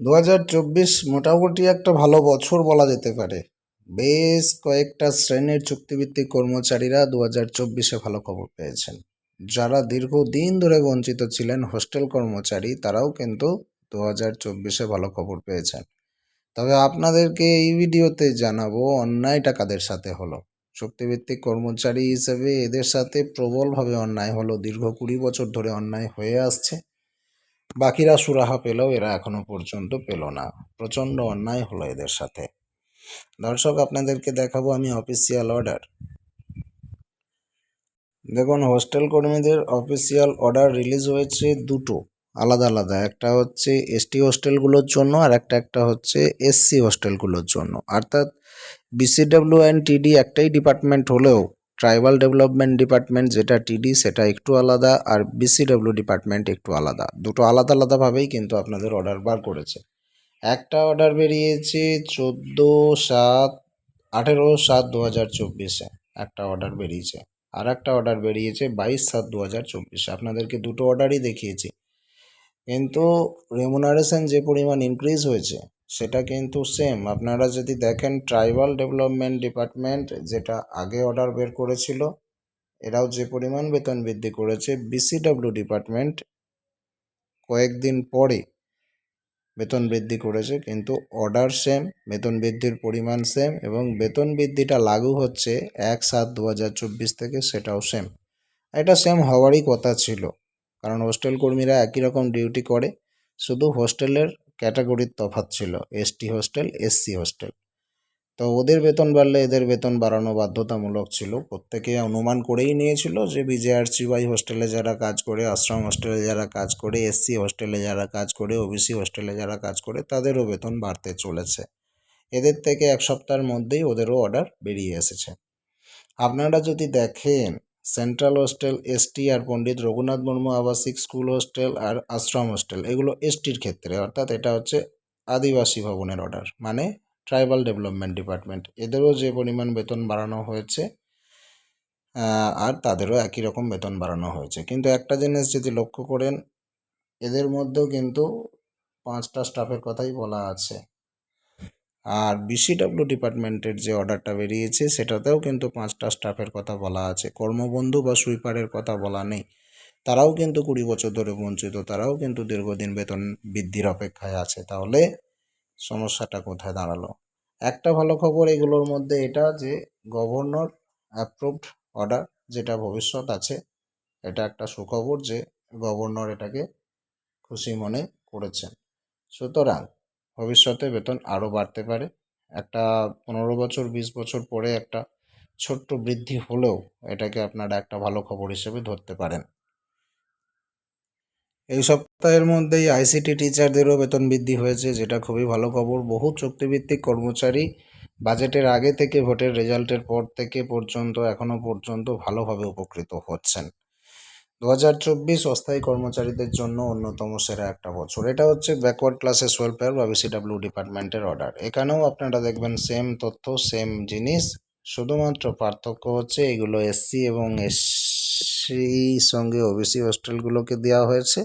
দু হাজার চব্বিশ মোটামুটি একটা ভালো বছর বলা যেতে পারে। বেশ কয়েকটা শ্রেণির চুক্তিভিত্তিক কর্মচারীরা দু হাজার চব্বিশে ভালো খবর পেয়েছেন। যারা দীর্ঘদিন ধরে বঞ্চিত ছিলেন হোস্টেল কর্মচারী, তারাও কিন্তু দু হাজার চব্বিশে ভালো খবর পেয়েছেন। তবে আপনাদেরকে এই ভিডিওতে জানাব অন্যায়টা কাদের সাথে হলো? চুক্তিভিত্তিক কর্মচারী হিসেবে এদের সাথে প্রবলভাবে অন্যায় হলো। দীর্ঘ কুড়ি বছর ধরে অন্যায় হয়ে আসছে। বাকিরা সুরাহা পেলেও এরা এখনও পর্যন্ত পেল না। প্রচণ্ড অন্যায় হলো এদের সাথে। দর্শক, আপনাদেরকে দেখাবো আমি অফিসিয়াল অর্ডার দেখুন হোস্টেল কর্মীদের অফিসিয়াল অর্ডার রিলিজ হয়েছে দুটো। আলাদা আলাদা, একটা হচ্ছে এসটি হোস্টেলগুলোর জন্য আর একটা একটা হচ্ছে এসসি হোস্টেলগুলোর জন্য। অর্থাৎ বিসিডব্লিউ অ্যান্ড টিডি একটাই ডিপার্টমেন্ট হলেও ট্রাইবাল ডেভেলপমেন্ট ডিপার্টমেন্ট যেটা টিডি সেটা একটু আলাদা আর বিসিডব্লিউ ডিপার্টমেন্ট একটু আলাদা। দুটো আলাদা আলাদাভাবেই কিন্তু আপনাদের অর্ডার বার করেছে। একটা অর্ডার বেরিয়েছে চোদ্দ সাত আঠেরো সাত দু হাজার চব্বিশে। একটা অর্ডার বেরিয়েছে। আর একটা অর্ডার বেরিয়েছে বাইশ সাত দু হাজার চব্বিশে। আপনাদেরকে দুটো অর্ডারই দেখিয়েছি। কিন্তু রেমুনারেশন যে পরিমাণ ইনক্রিজ হয়েছে সেটা কিন্তু সেম আপনারা যদি দেখেন ট্রাইবাল ডেভেলপমেন্ট ডিপার্টমেন্ট যেটা আগে অর্ডার বের করেছিল, এরাও যে পরিমাণ বেতন বৃদ্ধি করেছে বিসিডব্লিউ ডিপার্টমেন্ট কয়েকদিন পরে বেতন বৃদ্ধি করেছে, কিন্তু অর্ডার সেম বেতন বৃদ্ধির পরিমাণ সেম এবং বেতন বৃদ্ধিটা লাগু হচ্ছে এক সাত দু থেকে সেটাও সেম এটা সেম হওয়ারই কথা ছিল, কারণ হোস্টেল কর্মীরা একই রকম ডিউটি করে, শুধু হোস্টেলের ক্যাটাগরির তফাৎ ছিল এসটি হোস্টেল এসসি হোস্টেল তো ওদের বেতন বাড়লে এদের বেতন বাড়ানো বাধ্যতামূলক ছিল। প্রত্যেকে অনুমান করেই নিয়েছিল যে বিজেআরসিওয়াই হোস্টেলে যারা কাজ করে, আশ্রম হোস্টেলে যারা কাজ করে এসসি হোস্টেলে যারা কাজ করে ওবিসি হোস্টেলে যারা কাজ করে, তাদেরও বেতন বাড়তে চলেছে। এদের থেকে এক সপ্তাহের মধ্যেই ওদেরও অর্ডার বেরিয়ে এসেছে। আপনারা যদি দেখেন সেন্ট্রাল হোস্টেল, এসটি আর পণ্ডিত রঘুনাথ মুর্মু আবাসিক স্কুল হোস্টেল আর আশ্রম হোস্টেল। এগুলো এসটির ক্ষেত্রে, অর্থাৎ এটা হচ্ছে আদিবাসী ভবনের অর্ডার মানে ট্রাইবাল ডেভেলপমেন্ট ডিপার্টমেন্ট এদেরও যে পরিমাণ বেতন বাড়ানো হয়েছে আর তাদেরও একই রকম বেতন বাড়ানো হয়েছে। কিন্তু একটা জিনিস যদি লক্ষ্য করেন, এদের মধ্যেও কিন্তু পাঁচটা স্টাফের কথাই বলা আছে। আর বিসিডব্লিউ ডিপার্টমেন্টের যে অর্ডারটা বেরিয়েছে, সেটাতেও কিন্তু পাঁচটা স্টাফের কথা বলা আছে। কর্মবন্ধু বা সুইপারের কথা বলা নেই। তারাও কিন্তু কুড়ি বছর ধরে বঞ্চিত, তারাও কিন্তু দীর্ঘদিন বেতন বৃদ্ধির অপেক্ষায় আছে। তাহলে সমস্যাটা কোথায় দাঁড়াল? একটা ভালো খবর এগুলোর মধ্যে এটা যে গভর্নর অ্যাপ্রুভড অর্ডার যেটা ভবিষ্যৎ আছে, এটা একটা সুখবর যে গভর্নর এটাকে খুশি মনে করেছেন। সুতরাং ভবিষ্যতে বেতন আরও বাড়তে পারে। একটা পনেরো বছর, বিশ বছর পরে একটা ছোট্ট বৃদ্ধি হলেও এটাকে আপনারা একটা ভালো খবর হিসেবে ধরতে পারেন। এই সপ্তাহের মধ্যেই আইসিটি টিচারদেরও বেতন বৃদ্ধি হয়েছে, যেটা খুবই ভালো খবর। বহু চুক্তিভিত্তিক কর্মচারী বাজেটের আগে থেকে ভোটের রেজাল্টের পর থেকে পর্যন্ত, এখনও পর্যন্ত ভালোভাবে উপকৃত হচ্ছেন। দু হাজার চব্বিশ অস্থায়ী কর্মচারীদের জন্য অন্যতম সেরা একটা বছর। এটা হচ্ছে ব্যাকওয়ার্ড ক্লাসেস ওয়েলফেয়ার বা বিসিডাব্লিউ ডিপার্টমেন্টের অর্ডার এখানেও আপনারা দেখবেন সেম তথ্য সেম জিনিস, শুধুমাত্র পার্থক্য হচ্ছে এগুলো এসসি এবং এসসি সঙ্গে ওবিসি হোস্টেলগুলোকে দেওয়া হয়েছে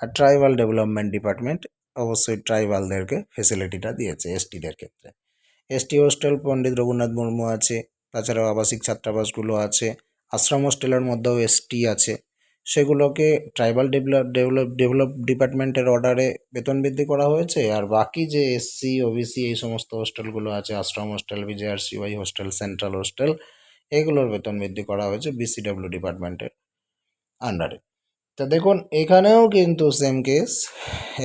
আর ট্রাইবাল ডেভেলপমেন্ট ডিপার্টমেন্ট অবশ্যই ট্রাইবালদেরকে ফেসিলিটিটা দিয়েছে এসটিদের ক্ষেত্রে। এসটি হোস্টেল পণ্ডিত রঘুনাথ মুর্মু আছে, তাছাড়াও আবাসিক ছাত্রাবাসগুলো আছে, আশ্রম হোস্টেলের মধ্যেও এসটি আছে। সেগুলোকে ট্রাইবাল ডেভেলপ ডেভেলপ ডেভেলপ ডিপার্টমেন্টের অর্ডারে বেতন বৃদ্ধি করা হয়েছে। আর বাকি যে এসসি ওবিসি এই সমস্ত হোস্টেলগুলো আছে আশ্রম hostel BJRCY hostel central hostel এগুলোর বেতন বৃদ্ধি করা হয়েছে বিসিডব্লিউ ডিপার্টমেন্টের আন্ডারে তা দেখুন, এখানেও কিন্তু সেম কেস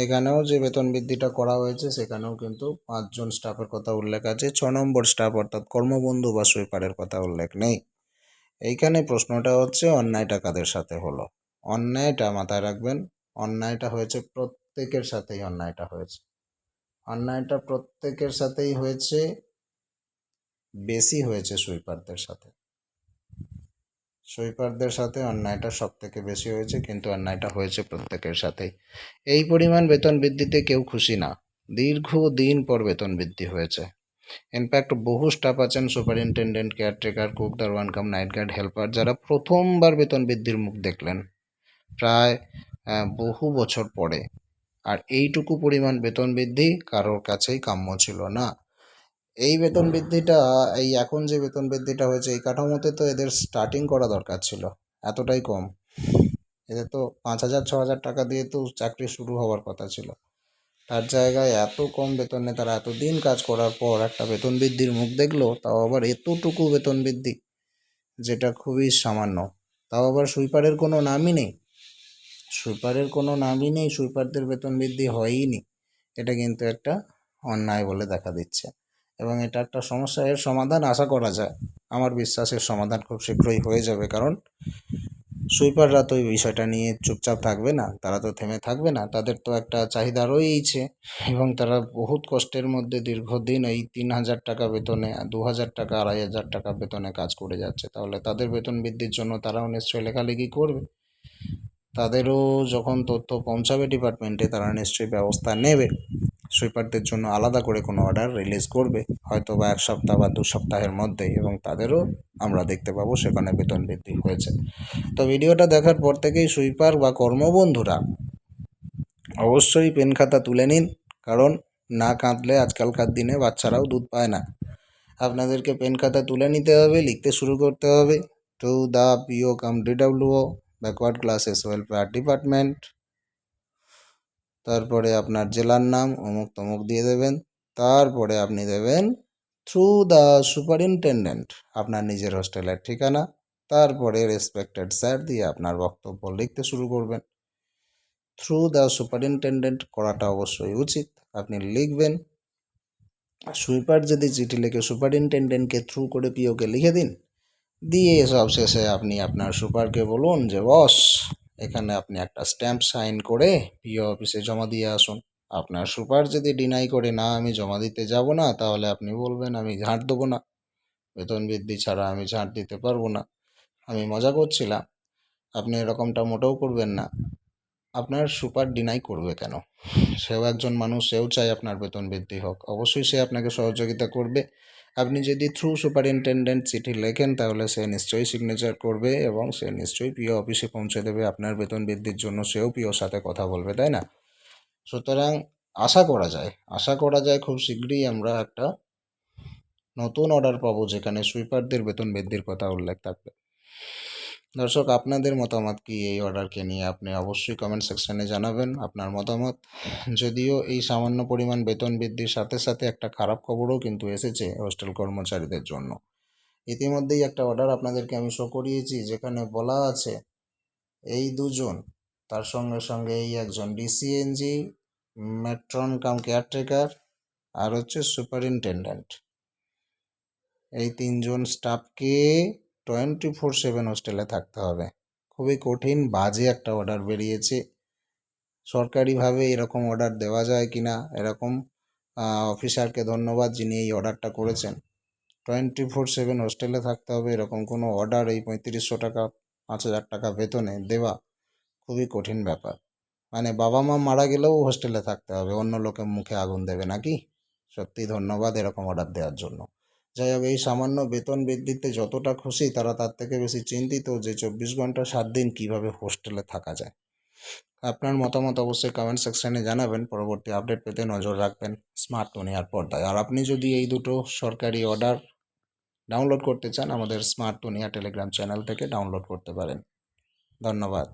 এখানেও যে বেতন বৃদ্ধিটা করা হয়েছে, সেখানেও কিন্তু পাঁচজন স্টাফের কথা উল্লেখ আছে। ছ নম্বর স্টাফ অর্থাৎ কর্মবন্ধু বা সুইপারের কথা উল্লেখ নেই। এইখানে প্রশ্নটা হচ্ছে, অন্যায়টা কাদের সাথে হলো? অন্যায়টা মাথায় রাখবেন। অন্যায়টা হয়েছে প্রত্যেকের সাথেই অন্যায়টা হয়েছে। অন্যায়টা প্রত্যেকের সাথেই হয়েছে, বেশি হয়েছে সুইপারদের সাথে। সুইপারদের সাথে অন্যায়টা সব থেকে বেশি হয়েছে, কিন্তু অন্যায়টা হয়েছে প্রত্যেকের সাথেই। এই পরিমাণ বেতন বৃদ্ধিতে কেউ খুশি না। দীর্ঘ দিন পর বেতন বৃদ্ধি হয়েছে। ইনফ্যাক্ট বহু স্টাফ আছেন, সুপারিনটেন্ডেন্ট, কেয়ারটেকার কুক দারওয়ান কাম নাইট গার্ড হেল্পার, যারা প্রথমবার বেতন বৃদ্ধির মুখ দেখলেন। প্রায় বহু বছর পরে। আর এইটুকু পরিমাণ বেতন বৃদ্ধি কারোর কাছেই কাম্য ছিল না। এই বেতন বৃদ্ধিটা, এই এখন যে বেতন বৃদ্ধিটা হয়েছে, এই কাঠামোতে তো এদের স্টার্টিং করা দরকার ছিল, এতটাই কম। এদের তো পাঁচ হাজার, ছ হাজার টাকা দিয়ে তো চাকরি শুরু হওয়ার কথা ছিল। তার জায়গায় এত কম বেতনে তারা এতদিন কাজ করার পর একটা বেতন বৃদ্ধির মুখ দেখল, তাও আবার এতটুকু বেতন বৃদ্ধি, যেটা খুবই সামান্য। তাও আবার সুইপারের কোনো নামই নেই। সুইপারের কোনো নামই নেই সুইপারদের বেতন বৃদ্ধি হয়ই নি এটা কিন্তু একটা অন্যায় বলে দেখা দিচ্ছে। এবং এটা একটা সমস্যা এর সমাধান আশা করা যায়। আমার বিশ্বাসের সমাধান খুব শীঘ্রই হয়ে যাবে, কারণ সুইপাররা তো এই বিষয়টা নিয়ে চুপচাপ থাকবে না, তারা তো থেমে থাকবে না। তাদের তো একটা চাহিদা রয়েইছে এবং তারা বহুত কষ্টের মধ্যে দীর্ঘদিন এই তিন হাজার টাকা বেতনে, দু হাজার টাকা, আড়াই হাজার টাকা বেতনে কাজ করে যাচ্ছে। তাহলে তাদের বেতন বৃদ্ধির জন্য তারাও নিশ্চয়ই লেখালেখি করবে। তাদেরও যখন তথ্য পৌঁছাবে ডিপার্টমেন্টে, তারা নিশ্চয়ই ব্যবস্থা নেবে। সুইপারদের জন্য আলাদা করে কোনো অর্ডার রিলিজ করবে হয়তো বা এক সপ্তাহ বা দু সপ্তাহের মধ্যে এবং তাদেরও আমরা দেখতে পাবো সেখানে বেতন বৃদ্ধি হয়েছে। তো ভিডিওটা দেখার পর থেকেই সুইপার বা কর্মবন্ধুরা অবশ্যই পেন খাতা তুলে নিন, কারণ না কাঁদলে আজকালকার দিনে বাচ্চারাও দুধ পায় না। আপনাদেরকে পেন খাতা তুলে নিতে হবে, লিখতে শুরু করতে হবে। To the PO, cum DWO backward classes welfare department তারপরে আপনার জেলার নাম, অমুক তমুক দিয়ে দেবেন। তারপরে আপনি দেবেন থ্রু দ্য সুপারিনটেন্ডেন্ট আপনার নিজের হোস্টেলের ঠিকানা। তারপরে রেসপেক্টেড স্যার দিয়ে আপনার বক্তব্য লিখতে শুরু করবেন। থ্রু দ্য সুপারিনটেন্ডেন্ট করাটা অবশ্যই উচিত। আপনি লিখবেন সুইপার যদি চিঠি লিখে সুপারিনটেন্ডেন্টকে থ্রু করে পিওকে লিখে দিন দিয়ে সব শেষে আপনি আপনার সুপারকে বলুন যে, বস, এখানে আপনি একটা স্ট্যাম্প সাইন করে পিও অফিসে জমা দিয়ে আসুন। আপনার সুপার যদি ডিনাই করে, না, আমি জমা দিতে যাব না, তাহলে আপনি বলবেন, আমি ঝাঁট দেবো না। বেতন বৃদ্ধি ছাড়া আমি ঝাঁট দিতে পারব না। আমি মজা করছিলাম। আপনি এরকমটা মোটেও করবেন না। আপনার সুপার ডিনাই করবে কেন? সেও একজন মানুষ, সেও চায় আপনার বেতন বৃদ্ধি হোক। অবশ্যই সে আপনাকে সহযোগিতা করবে। আপনি যদি থ্রু সুপারিনটেন্ডেন্ট চিঠি লেখেন, তাহলে সে নিশ্চয়ই সিগনেচার করবে এবং সে নিশ্চয়ই পিও অফিসে পৌঁছে দেবে। আপনার বেতন বৃদ্ধির জন্য সেও পিওর সাথে কথা বলবে, তাই না? সুতরাং আশা করা যায়, আশা করা যায় খুব শীঘ্রই আমরা একটা নতুন অর্ডার পাবো যেখানে সুইপারদের বেতন বৃদ্ধির কথা উল্লেখ থাকবে। দর্শক, আপনাদের মতামত কি এই অর্ডারকে নিয়ে? আপনি অবশ্যই কমেন্ট সেকশানে জানাবেন আপনার মতামত। যদিও এই সামান্য পরিমাণ বেতন বৃদ্ধির সাথে সাথে একটা খারাপ খবরও কিন্তু এসেছে হোস্টেল কর্মচারীদের জন্য। ইতিমধ্যেই একটা অর্ডার আপনাদেরকে আমি শো করিয়েছি, যেখানে বলা আছে, এই দুজন, তার সঙ্গে সঙ্গে এই একজন ডিসিএনজি মেট্রন কাম কেয়ারটেকার আর হচ্ছে সুপারিনটেন্ডেন্ট এই তিনজন স্টাফকে টোয়েন্টি ফোর সেভেন হোস্টেলে থাকতে হবে। খুবই কঠিন, বাজে একটা অর্ডার বেরিয়েছে। সরকারিভাবে এরকম অর্ডার দেওয়া যায় কি না এরকম অফিসারকে ধন্যবাদ যিনি এই অর্ডারটা করেছেন। টোয়েন্টি ফোর সেভেন হোস্টেলে থাকতে হবে, এরকম কোনো অর্ডার এই পঁয়ত্রিশশো টাকা, পাঁচ হাজার টাকা বেতনে দেওয়া খুবই কঠিন ব্যাপার। মানে বাবা মা মারা গেলেও হোস্টেলে থাকতে হবে, অন্য লোকের মুখে আগুন দেবে নাকি? সত্যি ধন্যবাদ এরকম অর্ডার দেওয়ার জন্য। যাই হোক, এই সামান্য বেতন বৃদ্ধিতে যতটা খুশি তারা তার থেকে বেশি চিন্তিত যে চব্বিশ ঘণ্টা সাত দিন কীভাবে হোস্টেলে থাকা যায়। আপনার মতামত অবশ্যই কমেন্ট সেকশানে জানাবেন। পরবর্তী আপডেট পেতে নজর রাখবেন। স্মার্ট দুনিয়ার পর্দায়। আর আপনি যদি এই দুটো সরকারি অর্ডার ডাউনলোড করতে চান, আমাদের স্মার্ট দুনিয়া টেলিগ্রাম চ্যানেল থেকে ডাউনলোড করতে পারেন। ধন্যবাদ।